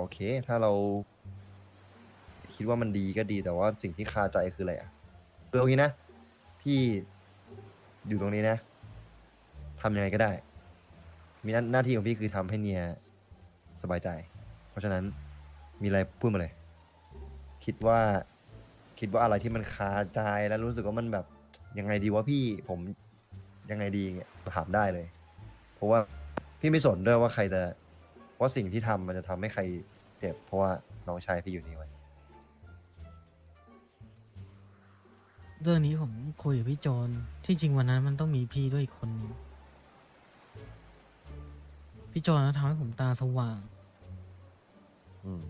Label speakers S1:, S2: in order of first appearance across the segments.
S1: โอเค ถ้าเรา คิดว่ามันดีก็ดีแต่ว่าสิ่งที่คาใจคืออะไรอะคือเอางี้นะ พี่อยู่ตรงนี้นะทำยังไงก็ได้ มีหน้าหน้าที่ของพี่คือทำให้เนียสบายใจ เพราะฉะนั้นมีอะไรพูดมาเลย คิดว่า คิดว่าอะไรที่มันคาใจแล้วรู้สึกว่ามันแบบยังไงดีวะพี่ผมยังไงดีเงี้ยถามได้เลย เพราะว่าพี่ไม่สนด้วยว่าใครจะ ว่าสิ่งที่ทำมันจะทำให้ใครเจ็บ เพราะว่าน้องชายพี่อยู่นี่ไว้ย
S2: เรื่องนี้ผมคุยกับพี่โจนที่จริงวันนั้นมันต้องมีพี่ด้วยอีกคนนึงพี่โจนนะทำให้ผมตาสว่าง
S1: อืม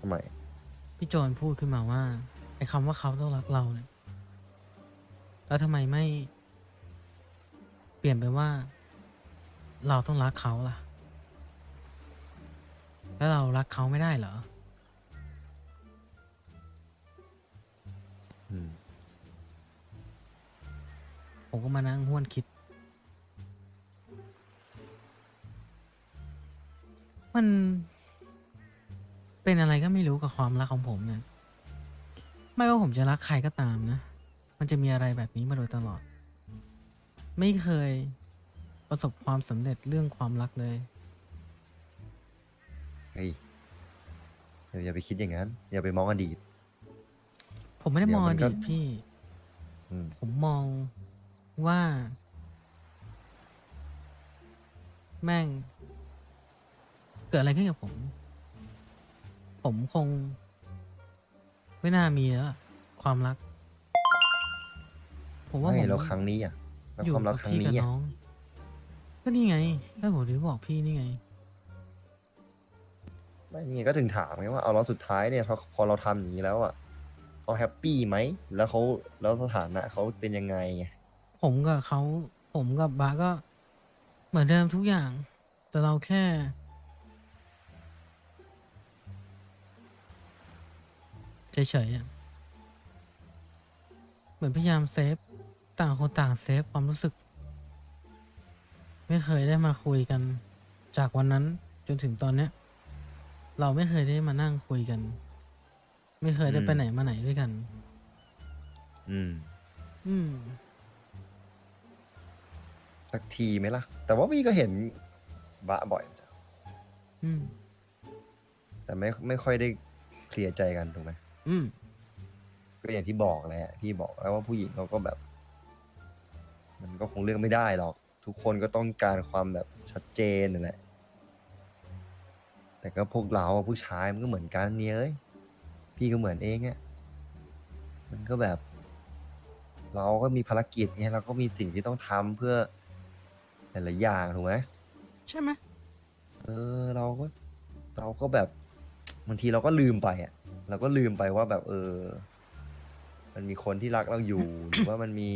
S1: ทำไม
S2: พี่โจนพูดขึ้นมาว่าไอ้คำว่าเขาต้องรักเราเนี่ยแล้วทำไมไม่ เปลี่ยนไปว่า เราต้องรักเขาล่ะ แล้วเรารักเขาไม่ได้เหรอ
S1: อืม
S2: ผมก็มานั่งห้วนคิด มัน เป็นอะไรก็ไม่รู้กับความรักของผมเนี่ย ไม่ว่าผมจะรักใครก็ตามนะ มันจะมีอะไรแบบนี้มาโดยตลอด ไม่เคยประสบความสำเร็จเรื่องความรักเลย
S1: เฮ้ยอย่าอย่าไปคิดอย่างนั้น อย่าไปมองอดีต
S2: ผมไม่ได้
S1: เดี๋
S2: ม
S1: ยว
S2: อง
S1: มั
S2: อน
S1: ก็
S2: ดีตพี่
S1: อืม
S2: ผมมองว่า แม่ง เกิดอะไรขึ้นกับผม ผมคง ไม่น่ามีแล้วอะความรัก ผมว่าผ
S1: ไม่
S2: ม
S1: แล้วครั้งนี้อะ แล้ว
S2: อยู่
S1: ความรั
S2: กั
S1: ก
S2: บ
S1: ครั้ง
S2: พี่กับ
S1: นี้อะ
S2: น้อง ก็นี่ไงก็ผมถึงบอกพี่นี่ไง
S1: ไม่นี่ไงก็ถึงถามไงว่าเอาแล้วสุดท้ายเนี่ยพอพอเราทำอย่างนี้แล้วอะเขาแฮปปี้ไหมแล้วเขาแล้วสถานะเขาเป็นยังไงไง
S2: ผมกับเขาผมกับบาสก็ เหมือนเดิมทุกอย่าง แต่เราแค่ เฉยๆอะเหมือนพยายามเซฟ ต่างคนต่างเซฟความรู้สึก ไม่เคยได้มาคุยกัน จากวันนั้นจนถึงตอนเนี้ย เราไม่เคยได้มานั่งคุยกัน ไม่เคยได้ไปไหนมาไหนด้วยกัน
S1: อืม
S2: อืม
S1: สักทีไหมล่ะ แต่ว่าพี่ก็เห็นบะบ่อยจ้ะ
S2: อืม
S1: แต่ไม่ไม่ค่อยได้เคลียร์ใจกันถูกไหม
S2: อืม
S1: ก็อย่างที่บอกแหละพี่บอกแล้วว่าผู้หญิงเขาก็แบบ มันก็คงเลือกไม่ได้หรอก ทุกคนก็ต้องการความแบบชัดเจนนั่นแหละ แต่ก็พวกเราอะผู้ชายมันก็เหมือนกันเนี่ยเอ้ยพี่ก็เหมือนเองอะมันก็แบบ เราก็มีภารกิจไงเราก็มีสิ่งที่ต้องทำเพื่อหลายๆอย่างถูกไหม
S2: ใช่ไหม
S1: เออเราก็เราก็แบบบางทีเราก็ลืมไปอะ เราก็ลืมไปว่าแบบ เออ มันมีคนที่รักเราอยู่ หรือว่ามันมี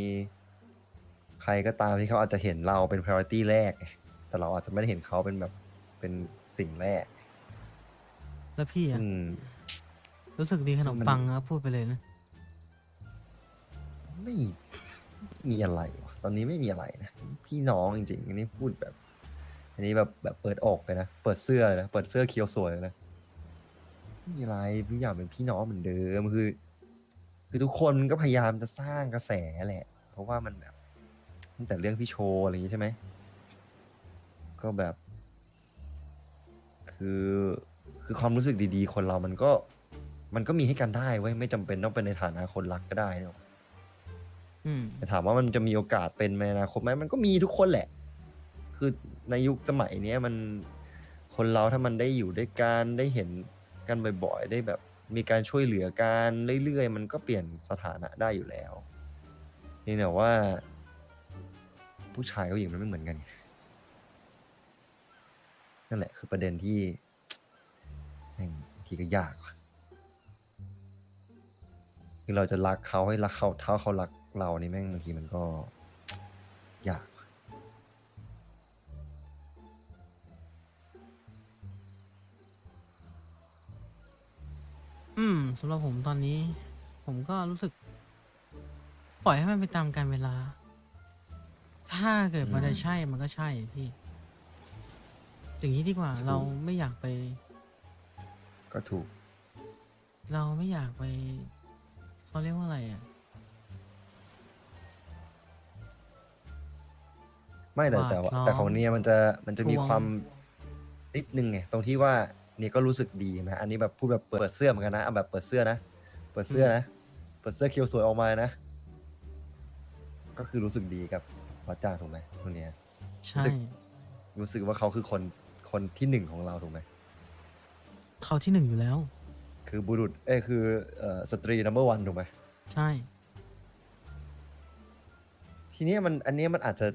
S1: ใครก็ตามที่เขาอาจจะเห็นเราเป็น priority แรกไงแต่เราอาจจะไม่ได้เห็นเขาเป็นแบบเป็นสิ่งแรก
S2: แล้วพี่อะ
S1: ซึ่ง
S2: รู้สึกดีขนม
S1: ซึ่งมัน
S2: ปังนะพูดไปเลยนะ
S1: ไม่มีอะไรวะตอนนี้ไม่มีอะไรนะ พี่น้องจริงๆ อันนี้พูดแบบ อันนี้แบบแบบเปิดอกเลยนะ เปิดเสื้อเลยนะ เปิดเสื้อเคียวสวยเลยนะ ไม่มีอะไรทุกอย่างเป็นพี่น้องเหมือนเดิม คือ คือทุกคนก็พยายามจะสร้างกระแสแหละ เพราะว่ามันแบบ ตั้งแต่เรื่องพี่โชว์อะไรอย่างนี้ใช่ไหม ก็แบบ คือคือความรู้สึกดีๆ คนเรามันก็ มันก็มีให้กันได้เว้ยไม่จำเป็นต้องเป็นในฐานะคนรักก็ได้เนอะ
S2: อืม
S1: แต่ถามว่ามันจะมีโอกาสเป็นในอนาคตไหมมันก็มีทุกคนแหละ คือในยุคสมัยเนี้ยมันคนเราถ้ามันได้อยู่ด้วยกันได้เห็นกันบ่อยๆ ได้แบบมีการช่วยเหลือกันเรื่อยๆ มันก็เปลี่ยนสถานะได้อยู่แล้ว นี่แต่ว่า ผู้ชายกับผู้หญิงมันไม่เหมือนกันไงนั่นแหละคือประเด็นที่แม่งทีก็ยากว่ะคือเราจะรักเขาให้รักเขาเท่าเขารักเรานี่แม่งบางทีมันก็ยาก
S2: อืมสำหรับผมตอนนี้ ผมก็รู้สึก ปล่อยให้มันไปตามกาลเวลา ถ้าเกิดมัน
S1: อืม
S2: จะใช่มันก็ใช่พี่ อย่างนี้ดีกว่า เราไม่อยากไป
S1: ก็ถูก
S2: เราไม่อยากไปเขาเรียกว่าอะไรอะ
S1: ไม่แต่
S2: หวาด
S1: แต่ว่า
S2: ล้อม
S1: แต่ของเนี่ยมันจะมันจะมี
S2: ทวง
S1: ความนิดนึงไงตรงที่ว่าเนี่ยก็รู้สึกดีนะอันนี้แบบพูดแบบเปิดเสื้อเหมือนกันนะเอาแบบเปิดเสื้อนะเปิดเสื้อนะเปิดเสื้อเคียวสวยออกมานะ ก็คือรู้สึกดีกับ วัดจ้าถูกไหมตรงเนี้ย
S2: ใช่
S1: รู้สึก รู้สึกว่าเขาคือคนคนที่หนึ่งของเราถูกไหม
S2: เขาที่หนึ่งอยู่แล้ว
S1: คือบุรุษเอ้ยคือเอ่อสตรีนัมเบอร์วันถูกไหม
S2: ใช่
S1: ทีเนี้ยมันอันเนี้ยมันอาจจะ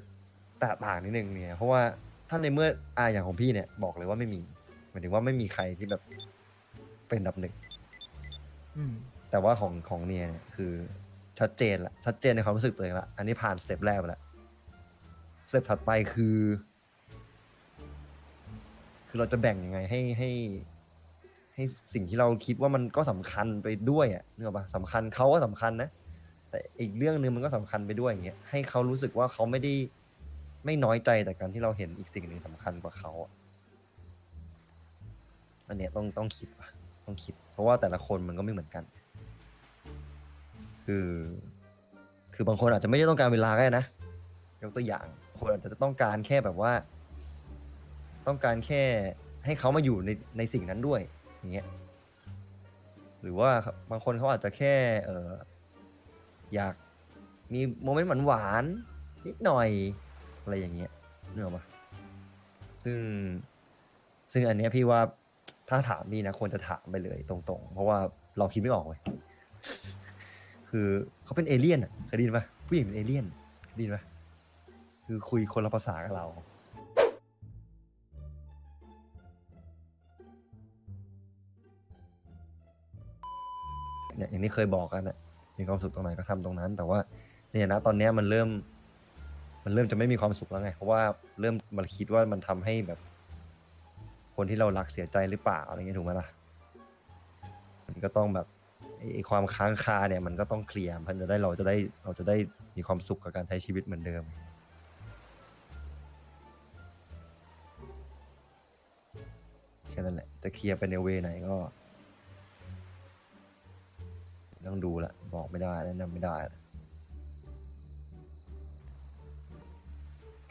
S1: แตกต่างนิดนึงเนี่ย เพราะว่าถ้าในเมื่ออาอย่างของพี่เนี่ยบอกเลยว่าไม่มีหมายถึงว่าไม่มีใครที่แบบเป็นอันดับหนึ่ง
S2: อืม
S1: แต่ว่าของของเนียเนี่ยคือชัดเจนละชัดเจนในความรู้สึกตัวเองละอันนี้ผ่านสเต็ปแรกไปละส เต็ปถัดไปคือ คือเราจะแบ่งยังไงให้ให้ ให้สิ่งที่เราคิดว่ามันก็สำคัญไปด้วยอะนึกออกปะสำคัญเขาก็สำคัญนะ แต่อีกเรื่องหนึ่งมันก็สำคัญไปด้วยอย่างเงี้ยให้เขารู้สึกว่าเขาไม่ได้ไม่น้อยใจแต่การที่เราเห็นอีกสิ่งหนึ่งสำคัญกว่าเขาอะอันเนี้ยต้องต้องคิดว่ะต้องคิด เพราะว่าแต่ละคนมันก็ไม่เหมือนกัน คือ คือบางคนอาจจะไม่ได้ต้องการเวลาก็ได้นะ ยกตัวอย่าง คนอาจจะต้องการแค่แบบว่า ต้องการแค่ให้เขามาอยู่ในในสิ่งนั้นด้วย อย่างเงี้ยหรือว่าบางคนเขาอาจจะแค่ เอออยากมีโมเมนต์หวานๆนิดหน่อยอะไรอย่างเงี้ยเนื้ออกปะซึ่งซึ่งอันเนี้ยพี่ว่าถ้าถามพี่นะควรจะถามไปเลยตรงๆ เพราะว่าเราคิดไม่ออกเลยคือเขาเป็นเอเลี่ยนอะเคยได้ยินปะผู้หญิงเป็นเอเลี่ยนเคยได้ยินปะ คือคุยคนละภาษากับเรา เนี่ยอย่างที่เคยบอกกันอะมีความสุขตรงไหนก็ทำตรงนั้น แต่ว่าเนี่ยนะตอนเนี้ยมันเริ่ม มันเริ่มจะไม่มีความสุขแล้วไง เพราะว่าเริ่มมันคิดว่ามันทำให้แบบ คนที่เรารักเสียใจหรือเปล่าอะไรเงี้ยถูกไหมล่ะ มันก็ต้องแบบไอ้ไอ้ความค้างคาเนี่ยมันก็ต้องเคลียร์มันจะได้เราจะได้เราจะได้มีความสุขกับการใช้ชีวิตเหมือนเดิม ค่นั้นแหละ จะเคลียร์ไปในเวไหนก็ ต้องดูละบอกไม่ได้แนะนำไม่ได้ละ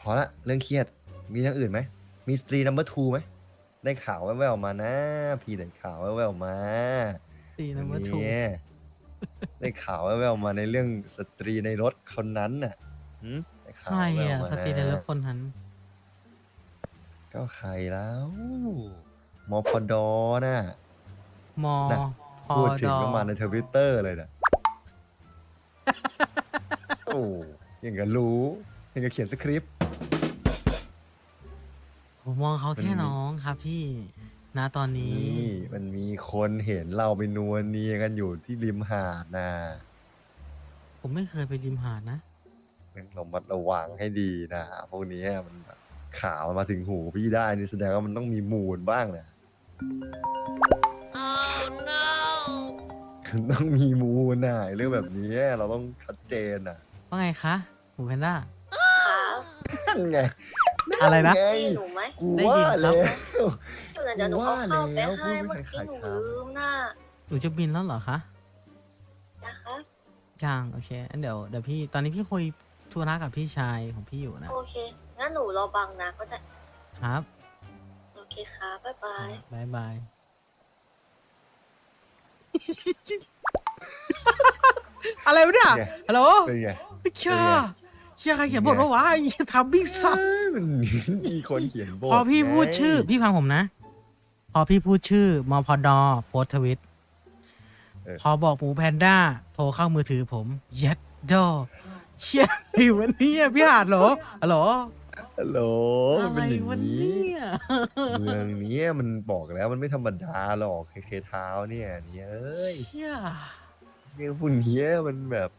S1: พอละเรื่องเครียดมีเรื่องอื่นไหม มีสตรีนัมเบอร์ทูไหม ได้ข่าวแว่วๆมานะ พี่ได้ข่าวแว่วๆมา
S2: ตีนะว่าถูก
S1: เนี่ยได้ข่าวแว่วๆมาในเรื่องสตรีในรถคนนั้นน่ะหืมได้ข่าว
S2: ใคร
S1: แว่ว
S2: อะ
S1: ๆมา
S2: สตรีในรถ
S1: นะ
S2: คนนั้น
S1: ก็ใครแล้ว มพดน่ะ
S2: มอ
S1: น่ะ
S2: พอ
S1: พูดถึ
S2: ด
S1: ง
S2: อ
S1: ก็มาในทวิตเตอร์เลยนะโอ้ยังกับรู้ยังกับเขียนสคริปต์
S2: ผมมองเขา
S1: มัน
S2: แค่
S1: มี
S2: น้องครับพี่ณตอนนี้
S1: นี่มันมีคนเห็นเราไปนวลเนียกันอยู่ที่ริมหาดนะ
S2: ผมไม่เคยไปริมหาดนะ
S1: ต้องระมัดระวังให้ดีนะพวกเนี้ยมันแบบข่าวมันมาถึงหูพี่ได้นี่แสดงว่ามันต้องมีมูลบ้างนะ ต้องมีมูลนะไอ้เรื่องแบบนี้เราต้องชัดเจนนะ
S2: ว่าไงคะหมูแพนด้า
S3: ครับ
S1: นั่นไง
S2: อะไรนะ
S1: ไง
S3: ได้ยินหนูไหม
S1: กู
S2: ได้ยิ
S1: ว่าน
S2: ครับ
S1: แล้ว
S3: เดี๋ยวเดี๋ยวหนูเอาข้าวไป
S1: ว่าแล้ว
S3: ให้
S1: พู
S3: เมื่
S1: ด
S3: อ
S1: ไม่
S3: กี้หนู
S1: ขาดคำ
S3: ลืมน่ะ
S2: หนูจะบินแล้วเหรอคะ
S3: นะครับ
S2: ยังโอเคอันเดี๋ยวเดี๋ยวพี่ตอนนี้พี่คุยธุระกับพี่ชายของพี่อยู่นะ
S3: โอเคงั้นหนูรอบังนะก็ได้
S2: ครับ
S3: โอ เคครับบ๊ายบาย
S2: บายบาย อะไรวะเนี่ย
S1: ไง
S2: ฮัลโหล
S1: เป็นไง
S2: เชี่ยเชี่ยใครเขียนบทว่าวะไอ้ทำบิ๊กสัตว์
S1: เอ้ยมันมีคนเขียนบท
S2: พอพี่พูด
S1: ไง
S2: ชื่อพี่ฟังผมนะ พอพี่พูดชื่อมพดโพสต์ทวิต
S1: เออ
S2: พอบอกหมูแพนด้า โทรเข้ามือถือผมเย็ดดอเชี่ยอะไรวันนี้พี่อาจเหรอฮัลโหล
S1: ฮัลโหลมัน
S2: อะไร
S1: เป็นอย่าง
S2: วัน
S1: นี้
S2: นี้
S1: เมืองเนี้ยมันบอกแล้วมันไม่ธรรมดาหรอกเคเคเท้าเนี่ยเนี่ยเอ้ย
S2: เชี่ย
S1: เรื่องพวกเนี้ยมันแบบ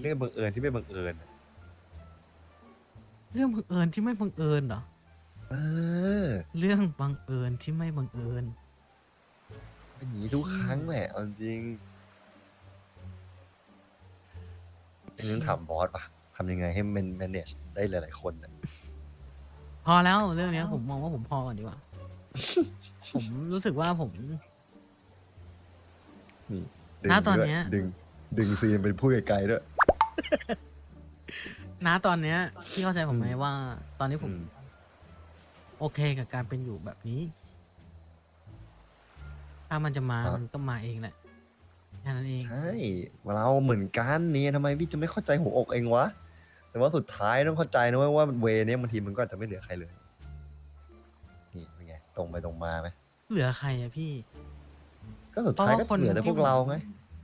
S1: เรื่องบังเอิญที่ไม่บังเอิญอะ
S2: เรื่องบังเอิญที่ไม่บังเอิญเหรอ
S1: เออ
S2: เรื่องบังเอิญที่ไม่บังเอิญ
S1: เป็นอย่างนี้ทุกครั้งแหละเอาจริงอันนี้ต้องถามบอสปะทำยังไงให้มัน manage ได้หลาย ๆ คนน่ะ
S2: บพอแล้วเรื่องเนี้ย ผมมองว่าผมพอก่อนดีกว่า ผมรู้สึกว่าผม
S1: นี่ดึง
S2: ณตอน
S1: ด้วย
S2: เนี้ย
S1: ดึง ดึงซีนเป็นผู้ไกลๆด้วย
S2: ณตอนเนี้ยพี่เข้าใจผมไหม
S1: อืม
S2: ว่า ตอนนี้ผม
S1: อืม
S2: โอเคกับการเป็นอยู่แบบนี้ ถ้ามันจะมามันก็มาเองแหละแค่นั้นเอง
S1: ใช่เราเหมือนกันเนี่ยทำไมพี่จะไม่เข้าใจหัวอกเองวะ แต่ว่าสุดท้ายต้องเข้าใจนะเว้ยว่าเวเนี้ยบางทีมันก็อาจจะไม่เหลือใครเลย นี่เป็นไงตรงไปตรงมาไหม
S2: เหลือใครอะพี่
S1: ก็สุดท้ายก็
S2: เพราะว่าคน
S1: เหลือแต่พวกเราไง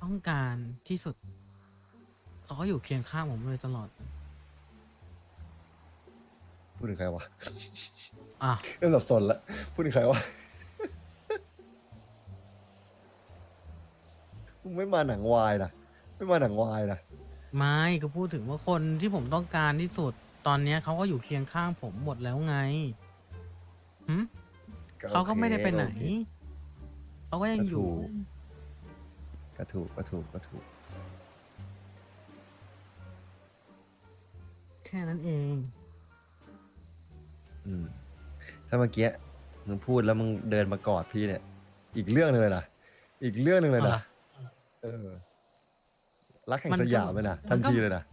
S2: ต้องการที่สุดเขาก็อยู่เคียงข้างผมเลยตลอด
S1: พูดถึงใครวะ
S2: อะ
S1: เริ่มสับสนละพูดถึงใครวะมึงไม่มาหนังวายนะไม่มาหนังวายนะ
S2: ไม่ก็พูดถึงว่าคนที่ผมต้องการที่สุด ตอนเนี้ยเขาก็อยู่เคียงข้างผมหมดแล้วไงหึเขาก็ไม่ได้ไปไหน
S1: โอเค
S2: เขาก็ยังอยู่
S1: ก็ถูกก็ถูกก็ถูก
S2: แค่นั้นเอง
S1: อืม ถ้าเมื่อกี้มึงพูดแล้วมึงเดินมากอดพี่เนี่ย อีกเรื่องหนึงเลยนะอีกเรื่องหนึ่งเลย
S2: เอาเหร
S1: นะ
S2: อ
S1: เออ รักแห่ง
S2: มันก็
S1: สยามเลยนะ
S2: มั
S1: ทัน
S2: นก็
S1: ทีเลยนะ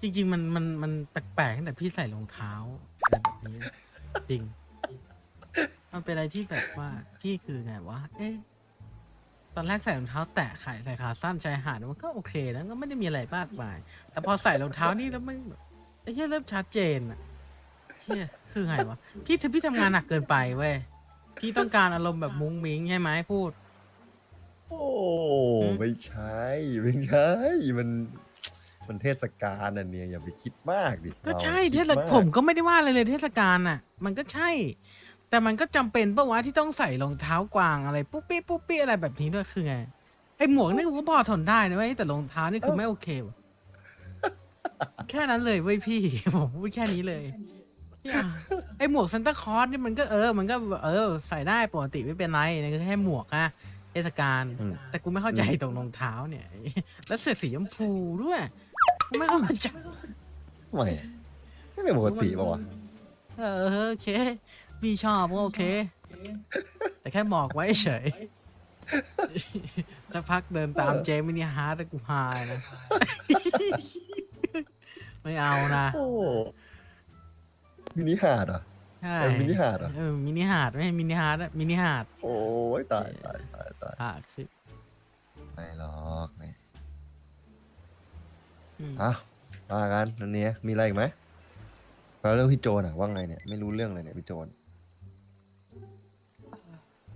S2: จริง ๆ มันมันมันแปลกๆตั้งแต่พี่ใส่รองเท้าอะไรแบบนี้จริง มันเป็นอะไรที่แบบว่าพี่คือไงวะเอ๊ะตอนแรกใส่รองเท้า แตะขายใส่ขาสั้นชายหาดมันก็โอเคนะก็ไม่ได้มีอะไรมากมายแต่พอใส่รองเท้านี่แล้วมันแบบไอ้เหี้ยเริ่มชัดเจนอะเฮียคือไงวะพี่ถือพี่ทำงานหนักเกินไปเว้ยพี่ต้องการอารมณ์แบบมุ้งมิ้งใช่ไหมพูด
S1: โอ้
S2: หืม
S1: ไม่ใช่ไม่ใช่มันมันเทศกาลน่ะเนี่ยอย่าไปคิดมากดิ
S2: ก็ใช่
S1: รา
S2: เท
S1: คิด
S2: ศ
S1: มาก
S2: ผมก็ไม่ได้ว่าอะไรเลยเทศกาลน่ะ มันก็ใช่ แต่มันก็จำเป็นปะวะที่ต้องใส่รองเท้ากวางอะไรปุ๊บปี้ปุ๊บปี้อะไรแบบนี้ด้วยคือไงไอหมวกนี่กูก็พอทนได้นะเว้ยแต่รองเท้านี่คือไม่โอเควะแค่นั้นเลยเว้ยพี่ผมพูดแค่นี้เลยเนี่ยไอหมวกซันตาคลอสนี่มันก็เออ มันก็เออ ใส่ได้ปกติไม่เป็นไรนี่คือแค่หมวกอะ เทศกาล
S1: อืม
S2: แต่กูไม่เข้าใจตรงรองเท้าเนี่ย แล้วเสื้อสีชมพูด้วยกูไม่เข้าใจ
S1: ทำไมไม่เป็นปกติป่าวะ
S2: เออโอเคพี่ชอบก็โอเค แต่แค่บอกไว้เฉยสักพักเดินตามเจมินิฮาร์ดแล้วกูหายนะ ไม่เอานะ
S1: โอ้มินิฮาร์ดเหรอะ
S2: ใช่
S1: เออมินิฮาร์ดเหรอ
S2: เออมินิฮาร์ดไม่ใช่มินิฮาร์ดอะมินิฮาร์ด
S1: โอ้ยตายตายตายตาย
S2: อะคือ
S1: ไม่หรอกไม่
S2: อืม
S1: อะว่ากันนันเนี้ยมีอะไรอีกไหมแล้วเรื่องพี่โจนอะว่าไงเนี่ย ไม่รู้เรื่องเลยเนี่ยพี่โจน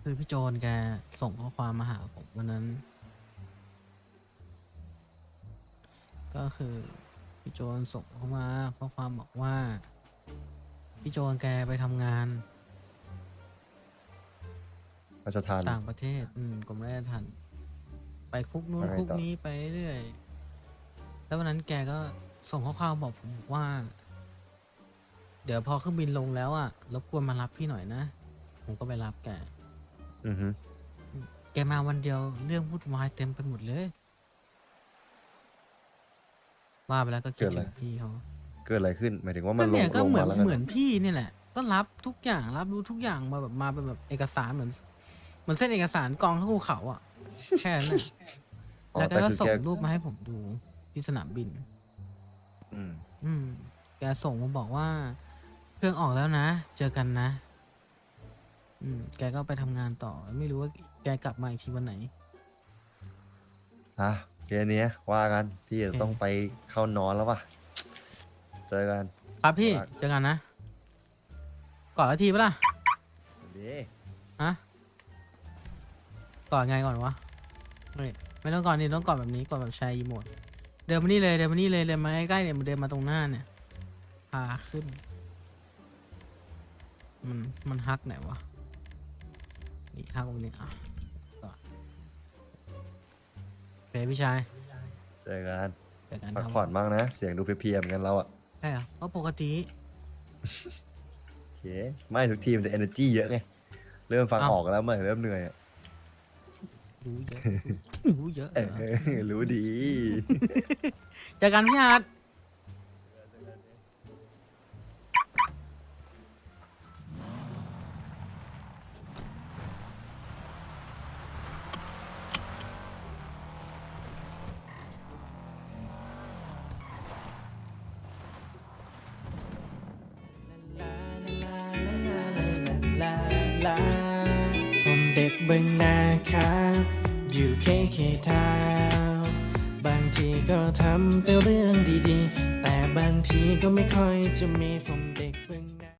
S2: คือพี่โจนแกส่งข้อความมาหาผมวันนั้น ก็คือพี่โจนส่งเข้ามาข้อความบอกว่า พี่โจนแกไปทำงาน
S1: ราชทาน
S2: ต่างประเทศ อืมกรมราชทัณฑ์ไปคุกนู้น
S1: อะไร
S2: คุก
S1: ต่อ
S2: นี้ไปเรื่อย แล้ววันนั้นแกก็ส่งข้อความบอกผมว่า เดี๋ยวพอเครื่องบินลงแล้วอะรบกวนมารับพี่หน่อยนะ ผมก็ไปรับแก
S1: อือฮึ
S2: แกมาวันเดียวเรื่องวุ่นวายเต็มไปหมดเลย ว่าไปแล้วก็คิดถึงพี่เขา
S1: เกิดอะไรขึ้น หมายถึงว่ามั
S2: ก็
S1: นลง
S2: เนี่ยก็
S1: ลง
S2: เหมือ
S1: มานแล้วไง
S2: เหมือนพี่นี่แหละ ก็รับทุกอย่างรับรู้ทุกอย่างมาแบบมาเป็นแบบเอกสารเหมือนเหมือนเส้นเอกสารกองทั้งภูเขาอะ แค่นั้นน่ะ
S1: อ๋อ
S2: แล้วแก
S1: แต่
S2: ก็
S1: คือ
S2: ส่ง
S1: แก
S2: รูปมาให้ผมดูที่สนามบิน
S1: อืม
S2: อืม แกส่งมาบอกว่า เครื่องออกแล้วนะ เจอกันนะ อืม แกก็ไปทำงานต่อ ไม่รู้ว่าแกกลับมาอีกทีวันไหน
S1: อะเกมนี้ว่ากันพี่จะ
S2: โอเค
S1: ต้องไปเข้านอนแล้วป่ะ เจอกัน
S2: ครับพี่
S1: ว่า
S2: เจอกันนะ กอดสักทีปะล่ะ
S1: ดี
S2: ฮะ กอดไงก่อนวะไม่ไม่ต้องกอดนี่ต้องกอดแบบนี้กอดแบบชายอีโมด เดินมานี่เลย เดินมานี่เลย เดินมาใกล้ๆเนี่ยมาเดินมาตรงหน้าเนี่ยพาขึ้น มัน มันฮักไหนวะ นี่ฮักตรงนี้อะกอดโอเคพี่ชาย
S1: เจอกัน
S2: เจอกัน
S1: พัก
S2: ครับ
S1: ผ่อนบ้างนะ เสียงดูเพลียๆเหมือนกันเราอะ
S2: ใช่เหรอเพราะปกติ
S1: โอเคไม่ทุกทีมจะ energy เยอะไง เริ่มฟัง
S2: อ้าว
S1: ออกแล้วเมื่อเริ่มเหนื่อยอะ
S2: รู้เยอะ รู้เยอะ
S1: เอ
S2: เหรอ
S1: อรู้ดี
S2: เจอกันพี่ฮาร์ด ลา ผม
S4: เด็กเบิ่งนาครับ อยู่แค่แค่เท้าบางทีก็ทำแต่เรื่องดีๆ แต่บางทีก็ไม่ค่อยจะมีผม